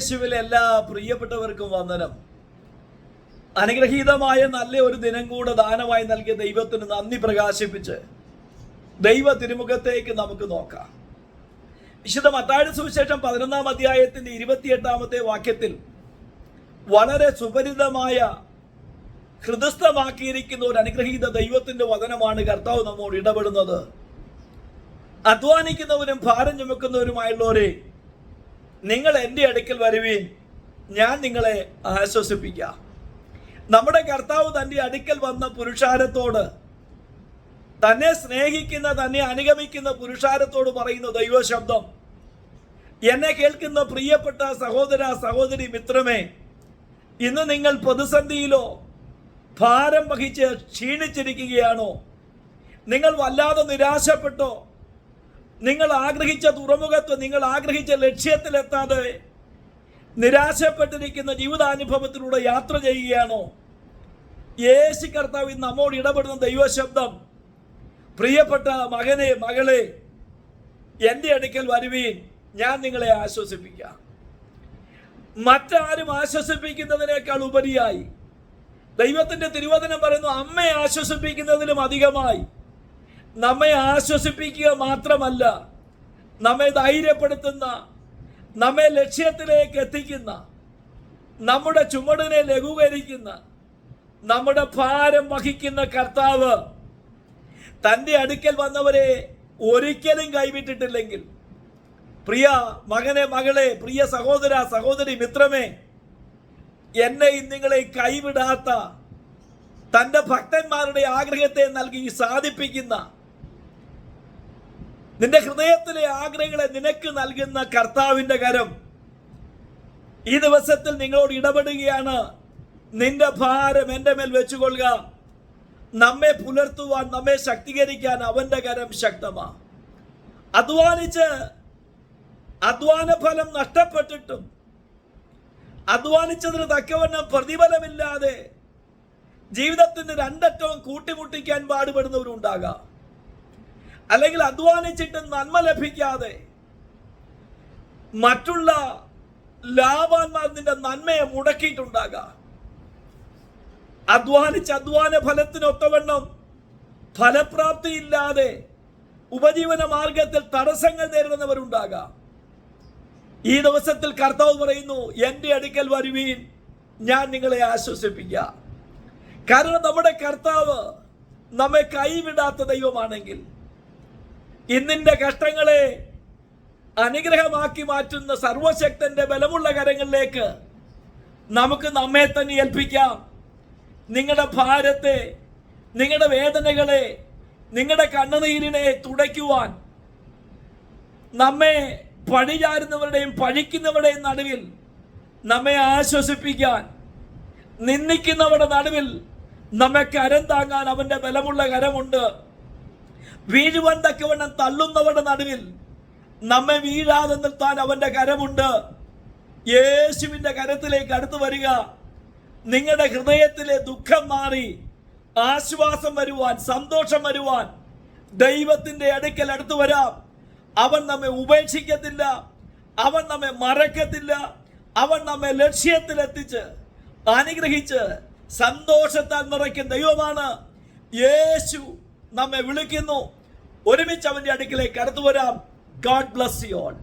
യേശുവിലെ എല്ലാ പ്രിയപ്പെട്ടവർക്കും വന്ദനം. അനുഗ്രഹീതമായ നല്ല ഒരു ദിനം കൂടെ ദാനമായി നൽകിയ ദൈവത്തിന് നന്ദി പ്രകാശിപ്പിച്ച് ദൈവ തിരുമുഖത്തേക്ക് നമുക്ക് നോക്കാം. വിശുദ്ധ മത്താഴ സുവിശേഷം പതിനൊന്നാം അധ്യായത്തിന്റെ ഇരുപത്തിയെട്ടാമത്തെ വാക്യത്തിൽ വളരെ സുപരിതമായ ഹൃദസ്ഥമാക്കിയിരിക്കുന്ന ഒരു അനുഗ്രഹീത ദൈവത്തിന്റെ വചനമാണ് കർത്താവ് നമ്മോട് ഇടപെടുന്നത്. അധ്വാനിക്കുന്നവരും ഭാരം ചുമക്കുന്നവരുമായുള്ളവരെ നിങ്ങൾ എന്റെ അടുക്കൽ വരുവീൻ. ഞാൻ നിങ്ങളെ ആശ്വസിപ്പിക്കാം. നമ്മുടെ കർത്താവ് തന്റെ അടുക്കൽ വന്ന പുരുഷാരത്തോട് തന്നെ സ്നേഹിക്കുന്ന തന്നെ അനുഗമിക്കുന്ന പുരുഷാരത്തോട് പറയുന്ന ദൈവശബ്ദം. എന്നെ കേൾക്കുന്ന പ്രിയപ്പെട്ട സഹോദര സഹോദരി മിത്രമേ ഇന്ന് നിങ്ങൾ പ്രതിസന്ധിയിലോ ഭാരം വഹിച്ച് ക്ഷീണിച്ചിരിക്കുകയാണോ? നിങ്ങൾ വല്ലാതെ നിരാശപ്പെട്ടോ? നിങ്ങൾ ആഗ്രഹിച്ച തുറമുഖത്ത് നിങ്ങൾ ആഗ്രഹിച്ച ലക്ഷ്യത്തിലെത്താതെ നിരാശപ്പെട്ടിരിക്കുന്ന ജീവിതാനുഭവത്തിലൂടെ യാത്ര ചെയ്യുകയാണോ? യേശു കർത്താവ് നമ്മോട് ഇടപെടുന്ന ദൈവശബ്ദം പ്രിയപ്പെട്ട മകനെ മകളെ എന്റെ അടുക്കൽ വരുവീൻ. ഞാൻ നിങ്ങളെ ആശ്വസിപ്പിക്കാം. മറ്റാരും ആശ്വസിപ്പിക്കുന്നതിനേക്കാൾ ഉപരിയായി. ദൈവത്തിന്റെ തിരുവചനം പറയുന്നു അമ്മയെ ആശ്വസിപ്പിക്കുന്നതിലും അധികമായി. നമ്മെ ആശ്വസിപ്പിക്കുക മാത്രമല്ല നമ്മെ ധൈര്യപ്പെടുത്തുന്ന നമ്മെ ലക്ഷ്യത്തിലേക്ക് എത്തിക്കുന്ന നമ്മുടെ ചുമടിനെ ലഘൂകരിക്കുന്ന നമ്മുടെ ഭാരം വഹിക്കുന്ന കർത്താവ് തന്റെ അടുക്കൽ വന്നവരെ ഒരിക്കലും കൈവിട്ടിട്ടില്ലെങ്കിൽ പ്രിയ മകനെ മകളെ പ്രിയ സഹോദര സഹോദരി മിത്രമേ എന്നെ നിങ്ങളെ കൈവിടാത്ത തന്റെ ഭക്തന്മാരുടെ ആഗ്രഹത്തെ നൽകി സാധിപ്പിക്കുന്ന നിന്റെ ഹൃദയത്തിലെ ആഗ്രഹങ്ങളെ നിനക്ക് നൽകുന്ന കർത്താവിന്റെ കരം ഈ ദിവസത്തിൽ നിങ്ങളോട് ഇടപെടുകയാണ്. നിന്റെ ഭാരം എന്റെ മേൽ വെച്ചുകൊള്ളുക. നമ്മെ പുലർത്തുവാൻ നമ്മെ ശക്തീകരിക്കാൻ അവന്റെ കരം ശക്തമാ. അധ്വാനിച്ച് അധ്വാന ഫലം നഷ്ടപ്പെട്ടിട്ടും അധ്വാനിച്ചതിന് തക്കവണ്ണം പ്രതിഫലമില്ലാതെ ജീവിതത്തിന്റെ രണ്ടറ്റവും കൂട്ടിമുട്ടിക്കാൻ പാടുപെടുന്നവരുണ്ടാകാം. അല്ലെങ്കിൽ അധ്വാനിച്ചിട്ട് നന്മ ലഭിക്കാതെ മറ്റുള്ള ലാഭാന്മാർ നിന്റെ നന്മയെ മുടക്കിയിട്ടുണ്ടാകാം. അധ്വാനിച്ച് അധ്വാന ഫലത്തിനൊത്തവണ്ണം ഫലപ്രാപ്തിയില്ലാതെ ഉപജീവന മാർഗത്തിൽ തടസ്സങ്ങൾ നേരിടുന്നവരുണ്ടാകാം. ഈ ദിവസത്തിൽ കർത്താവ് പറയുന്നു എന്റെ അടുക്കൽ വരുവീൻ ഞാൻ നിങ്ങളെ ആശ്വസിപ്പിക്കാം. കാരണം നമ്മുടെ കർത്താവ് നമ്മെ കൈവിടാത്ത ദൈവമാണെങ്കിൽ ഇന്നിന്റെ കഷ്ടങ്ങളെ അനുഗ്രഹമാക്കി മാറ്റുന്ന സർവശക്തന്റെ ബലമുള്ള കരങ്ങളിലേക്ക് നമുക്ക് നമ്മെ തന്നെ ഏൽപ്പിക്കാം. നിങ്ങളുടെ ഭാരത്തെ നിങ്ങളുടെ വേദനകളെ നിങ്ങളുടെ കണ്ണുനീരിനെ തുടയ്ക്കുവാൻ നമ്മെ പഴിചാരുന്നവരുടെയും പഴിക്കുന്നവരുടെയും നടുവിൽ നമ്മെ ആശ്വസിപ്പിക്കാൻ നിന്ദിക്കുന്നവരുടെ നടുവിൽ നമ്മെ കരം താങ്ങാൻ അവന്റെ ബലമുള്ള കരമുണ്ട്. വീഴുവാൻ തക്കവണ്ണം തള്ളുന്നവരുടെ നടുവിൽ നമ്മെ വീഴാതെ നിർത്താൻ അവന്റെ കരമുണ്ട്. യേശുവിന്റെ കരത്തിലേക്ക് അടുത്തു വരിക. നിങ്ങളുടെ ഹൃദയത്തിലെ ദുഃഖം മാറി. ആശ്വാസം വരുവാൻ സന്തോഷം വരുവാൻ ദൈവത്തിന്റെ അടുക്കൽ അടുത്തു വരാം. അവൻ നമ്മെ ഉപേക്ഷിക്കത്തില്ല. അവൻ നമ്മെ മറക്കത്തില്ല. അവൻ നമ്മെ ലക്ഷ്യത്തിലെത്തിച്ച് അനുഗ്രഹിച്ച് സന്തോഷത്താൽ നിറയ്ക്കുന്ന ദൈവമാണ് യേശു. നമ്മെ വിളിക്കുന്നു. ഒരുമിച്ച് അവന്റെ അടുക്കിലേക്ക് അടുത്തു വരാം ഗാഡ് ബ്ലസ് യു ഓൾ